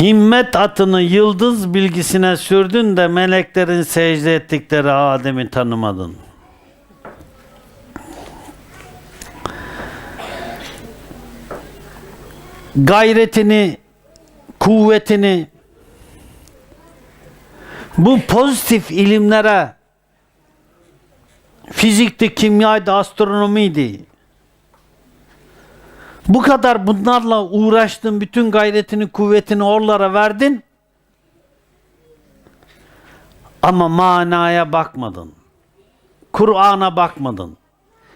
Himmet atını yıldız bilgisine sürdün de meleklerin secde ettikleri Adem'i tanımadın. Gayretini, kuvvetini bu pozitif ilimlere fizikti, kimyaydı, astronomiydi. Bu kadar bunlarla uğraştın, bütün gayretini, kuvvetini oralara verdin. Ama manaya bakmadın. Kur'an'a bakmadın.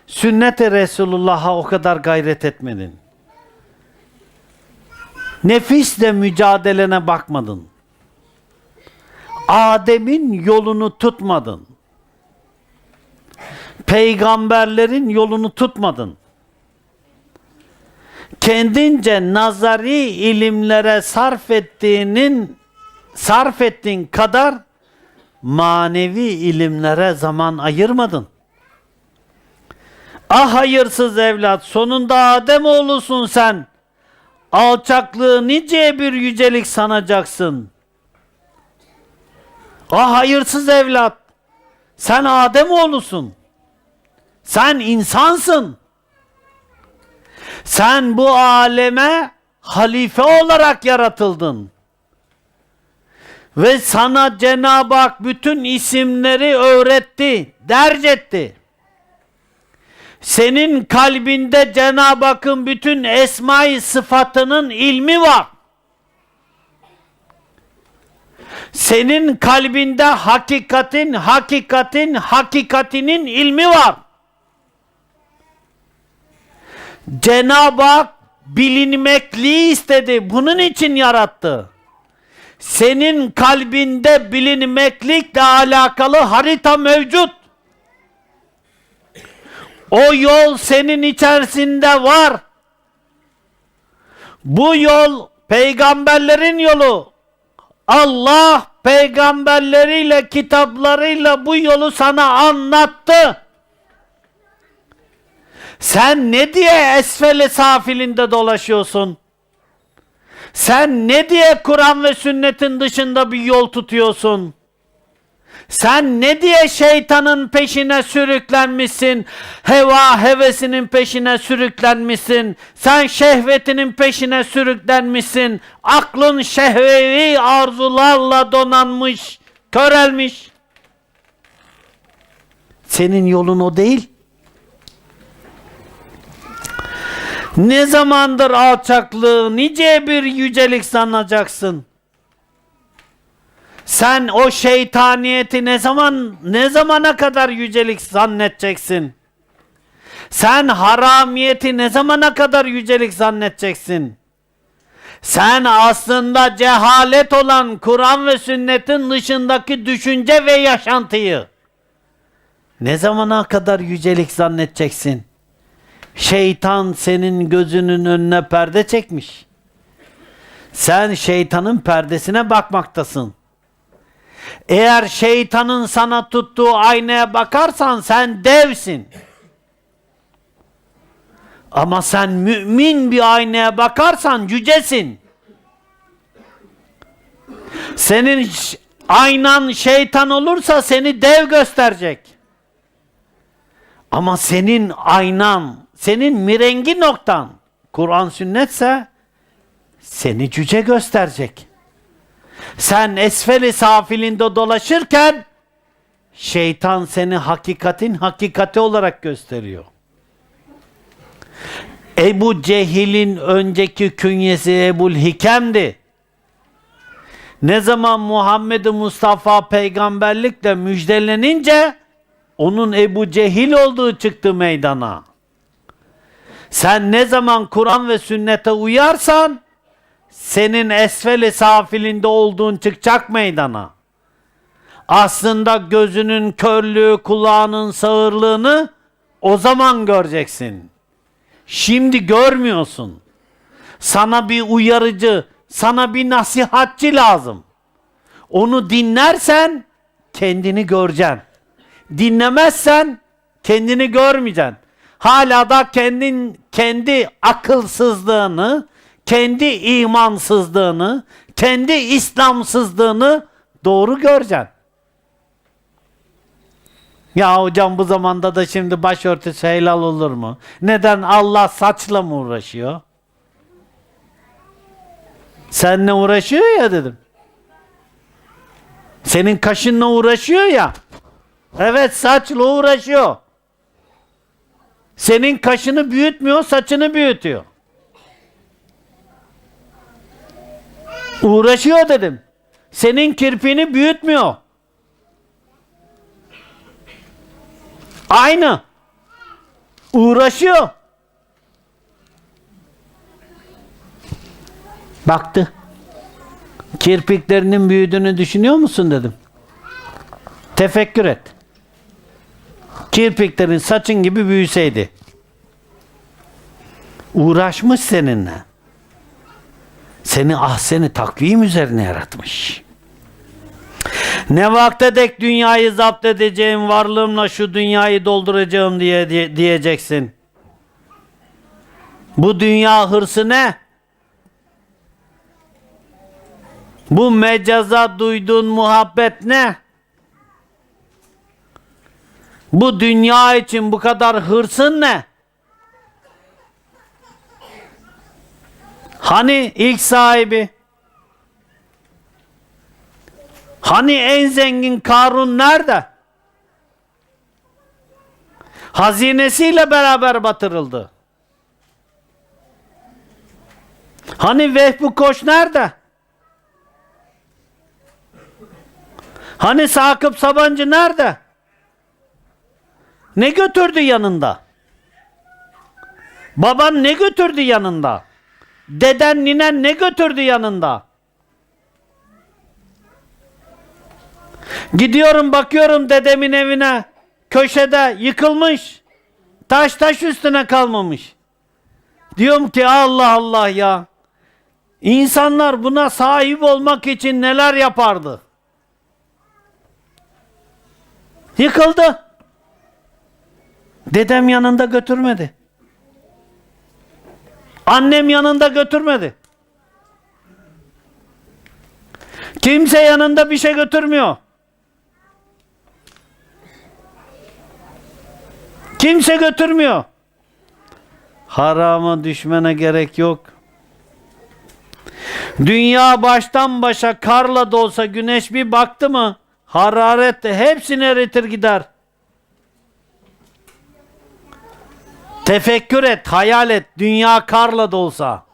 Sünnet-i Resulullah'a o kadar gayret etmedin. Nefisle mücadelene bakmadın. Adem'in yolunu tutmadın. Peygamberlerin yolunu tutmadın kendince nazari ilimlere sarf ettiğinin sarf ettiğin kadar manevi ilimlere zaman ayırmadın. Ah hayırsız evlat sonunda Adem oğlusun sen. Alçaklığı nice bir yücelik sanacaksın. Ah hayırsız evlat. Sen Adem oğlusun. Sen insansın. Sen bu aleme halife olarak yaratıldın. Ve sana Cenab-ı Hak bütün isimleri öğretti, derc etti. Senin kalbinde Cenab-ı Hakk'ın bütün esma-i sıfatının ilmi var. Senin kalbinde hakikatin, hakikatin, hakikatinin ilmi var. Cenab-ı Hak bilinmekliği istedi. Bunun için yarattı. Senin kalbinde bilinmeklikle alakalı harita mevcut. O yol senin içerisinde var. Bu yol peygamberlerin yolu. Allah peygamberleriyle, kitaplarıyla bu yolu sana anlattı. Sen ne diye esfele safilinde dolaşıyorsun? Sen ne diye Kur'an ve sünnetin dışında bir yol tutuyorsun? Sen ne diye şeytanın peşine sürüklenmişsin? Heva hevesinin peşine sürüklenmişsin. Sen şehvetinin peşine sürüklenmişsin. Aklın şehvevi arzularla donanmış, körelmiş. Senin yolun o değil. Ne zamandır alçaklığı, nice bir yücelik sanacaksın? Sen o şeytaniyeti ne zaman ne zamana kadar yücelik zannedeceksin? Sen haramiyeti ne zamana kadar yücelik zannedeceksin? Sen aslında cehalet olan Kur'an ve sünnetin dışındaki düşünce ve yaşantıyı ne zamana kadar yücelik zannedeceksin? Şeytan senin gözünün önüne perde çekmiş. Sen şeytanın perdesine bakmaktasın. Eğer şeytanın sana tuttuğu aynaya bakarsan sen devsin. Ama sen mümin bir aynaya bakarsan cücesin. Senin aynan şeytan olursa seni dev gösterecek. Ama senin aynan, senin mirengi noktan Kur'an sünnetse seni cüce gösterecek. Sen esfeli safilinde dolaşırken şeytan seni hakikatin hakikati olarak gösteriyor. Ebu Cehil'in önceki künyesi Ebul Hikem'di. Ne zaman Muhammed Mustafa peygamberlikle müjdelenince onun Ebu Cehil olduğu çıktı meydana. Sen ne zaman Kur'an ve sünnete uyarsan senin esfeli safilinde olduğun çıkacak meydana. Aslında gözünün körlüğü, kulağının sağırlığını o zaman göreceksin. Şimdi görmüyorsun. Sana bir uyarıcı, sana bir nasihatçi lazım. Onu dinlersen kendini göreceksin. Dinlemezsen kendini görmeyeceksin. Hala da kendin kendi akılsızlığını, kendi imansızlığını, kendi İslamsızlığını doğru göreceksin. Ya hocam bu zamanda da şimdi başörtüsü helal olur mu? Neden Allah saçla mı uğraşıyor? Seninle uğraşıyor ya dedim. Senin kaşınla uğraşıyor ya. Evet saçla uğraşıyor. Senin kaşını büyütmüyor, saçını büyütüyor. Uğraşıyor dedim. Senin kirpini büyütmüyor. Aynı. Uğraşıyor. Baktı. Kirpiklerinin büyüdüğünü düşünüyor musun dedim. Tefekkür et. Kirpiklerin saçın gibi büyüseydi. Uğraşmış seninle. Seni ahseni takvim üzerine yaratmış. Ne vakte dek dünyayı zapt edeceğim, varlığımla şu dünyayı dolduracağım diye, diye diyeceksin. Bu dünya hırsı ne? Bu mecaza duyduğun muhabbet ne? Bu dünya için bu kadar hırsın ne? Hani ilk sahibi? Hani en zengin Karun nerede? Hazinesiyle beraber batırıldı. Hani Vehbi Koç nerede? Hani Sakıp Sabancı nerede? Ne götürdü yanında? Baban ne götürdü yanında? Deden ninen ne götürdü yanında? Gidiyorum bakıyorum dedemin evine. Köşede yıkılmış. Taş taş üstüne kalmamış. Diyorum ki Allah Allah ya. İnsanlar buna sahip olmak için neler yapardı? Yıkıldı. Dedem yanında götürmedi. Annem yanında götürmedi. Kimse yanında bir şey götürmüyor. Kimse götürmüyor. Harama düşmene gerek yok. Dünya baştan başa karla da olsa güneş bir baktı mı hararet de hepsini eritir gider. Tefekkür et, hayal et. Dünya karla da olsa.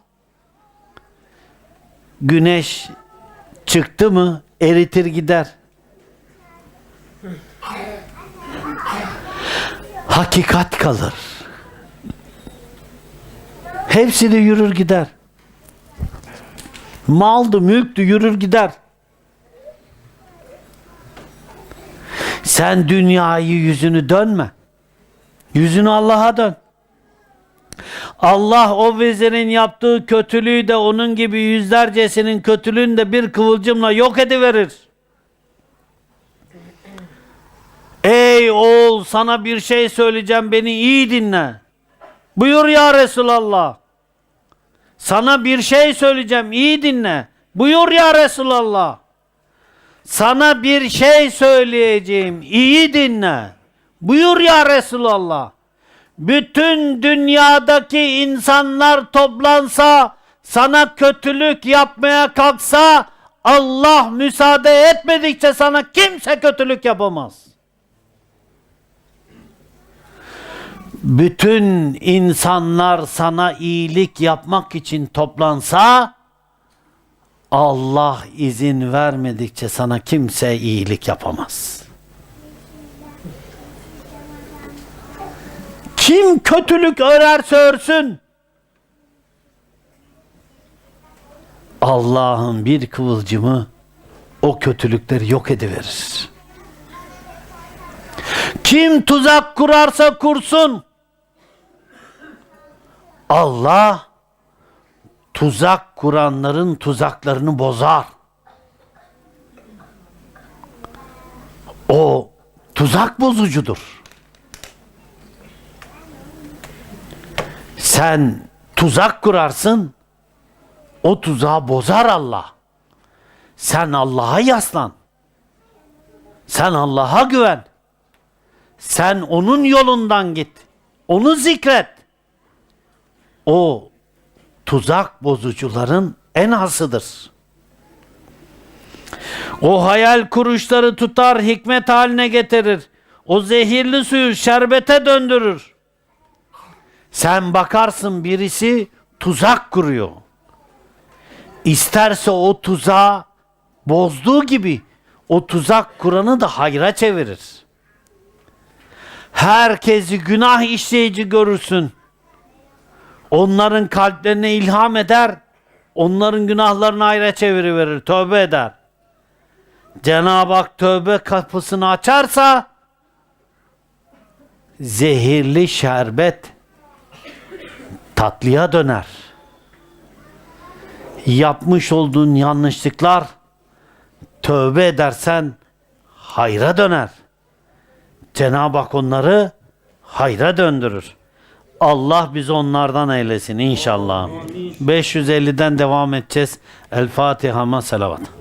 Güneş çıktı mı eritir gider. Hakikat kalır. Hepsi de yürür gider. Maldı, mülktü yürür gider. Sen dünyayı yüzünü dönme. Yüzünü Allah'a dön. Allah o vezirin yaptığı kötülüğü de onun gibi yüzlercesinin kötülüğünü de bir kıvılcımla yok ediverir. Ey oğul sana bir şey söyleyeceğim beni iyi dinle. Buyur ya Resulallah. Sana bir şey söyleyeceğim iyi dinle. Buyur ya Resulallah. Sana bir şey söyleyeceğim iyi dinle. Buyur ya Resulallah. Bütün dünyadaki insanlar toplansa, sana kötülük yapmaya kalksa, Allah müsaade etmedikçe sana kimse kötülük yapamaz. Bütün insanlar sana iyilik yapmak için toplansa, Allah izin vermedikçe sana kimse iyilik yapamaz. Kim kötülük örerse örsün. Allah'ın bir kıvılcımı o kötülükleri yok ediverir. Kim tuzak kurarsa kursun. Allah tuzak kuranların tuzaklarını bozar. O tuzak bozucudur. Sen tuzak kurarsın, o tuzağı bozar Allah. Sen Allah'a yaslan. Sen Allah'a güven. Sen onun yolundan git. Onu zikret. O tuzak bozucuların en hasıdır. O hayal kuruşları tutar, hikmet haline getirir. O zehirli suyu şerbete döndürür. Sen bakarsın birisi tuzak kuruyor. İsterse o tuzağı bozduğu gibi o tuzak kuranı da hayra çevirir. Herkesi günah işleyici görürsün. Onların kalplerine ilham eder. Onların günahlarını hayra çeviriverir. Tövbe eder. Cenab-ı Hak tövbe kapısını açarsa zehirli şerbet tatlıya döner. Yapmış olduğun yanlışlıklar tövbe edersen hayra döner. Cenab-ı Hak onları hayra döndürür. Allah bizi onlardan eylesin inşallah. 550'den devam edeceğiz. El Fatiha'ma selavat.